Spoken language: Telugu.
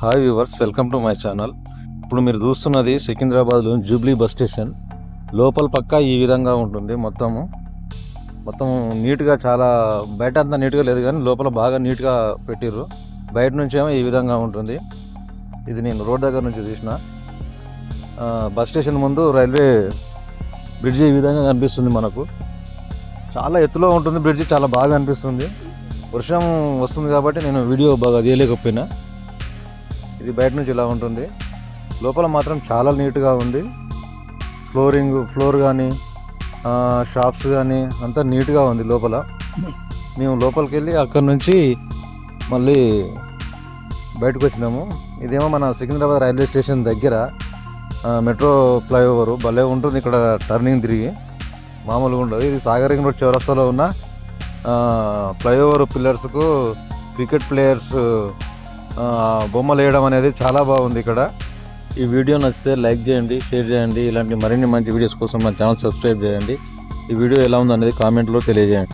Hi viewers welcome to my channel. ఇప్పుడు మీరు చూస్తున్నది సికింద్రాబాద్లో జూబ్లీ బస్ స్టేషన్. లోపల పక్క ఈ విధంగా ఉంటుంది మొత్తము. మొత్తం నీట్గా చాలా బయట అంతా నీట్గా లేదు కానీ లోపల బాగా నీట్గా పెట్టిర్రు. బయట నుంచి ఏమో ఈ విధంగా ఉంటుంది. ఇది నేను రోడ్ దగ్గర నుంచి తీసిన. బస్ స్టేషన్ ముందు రైల్వే బ్రిడ్జి ఈ విధంగా కనిపిస్తుంది మనకు. చాలా ఎత్తులో ఉంటుంది బ్రిడ్జి చాలా బాగా అనిపిస్తుంది. వర్షం వస్తుంది కాబట్టి నేను వీడియో బాగా తీయలేకపోయినా. ఇది బయట నుంచి ఇలా ఉంటుంది. లోపల మాత్రం చాలా నీట్గా ఉంది. ఫ్లోరింగ్ ఫ్లోర్ కానీ షాప్స్ కానీ అంతా నీట్గా ఉంది లోపల. మేము లోపలికి వెళ్ళి అక్కడ నుంచి మళ్ళీ బయటకు వచ్చినాము. ఇదేమో మన సికింద్రాబాద్ రైల్వే స్టేషన్ దగ్గర మెట్రో ఫ్లైఓవర్. భలే ఉంటుంది ఇక్కడ టర్నింగ్ తిరిగి. మామూలుగా ఉండదు. ఇది సాగరింగ్ రోడ్ చౌరస్తాలో ఉన్న ఫ్లైఓవర్ పిల్లర్స్కు క్రికెట్ ప్లేయర్స్ బొమ్మలు వేయడం అనేది చాలా బాగుంది ఇక్కడ. ఈ వీడియో నచ్చితే లైక్ చేయండి షేర్ చేయండి. ఇలాంటి మరిన్ని మంచి వీడియోస్ కోసం మన ఛానల్ సబ్స్క్రైబ్ చేయండి. ఈ వీడియో ఎలా ఉందనేది కామెంట్లో తెలియజేయండి.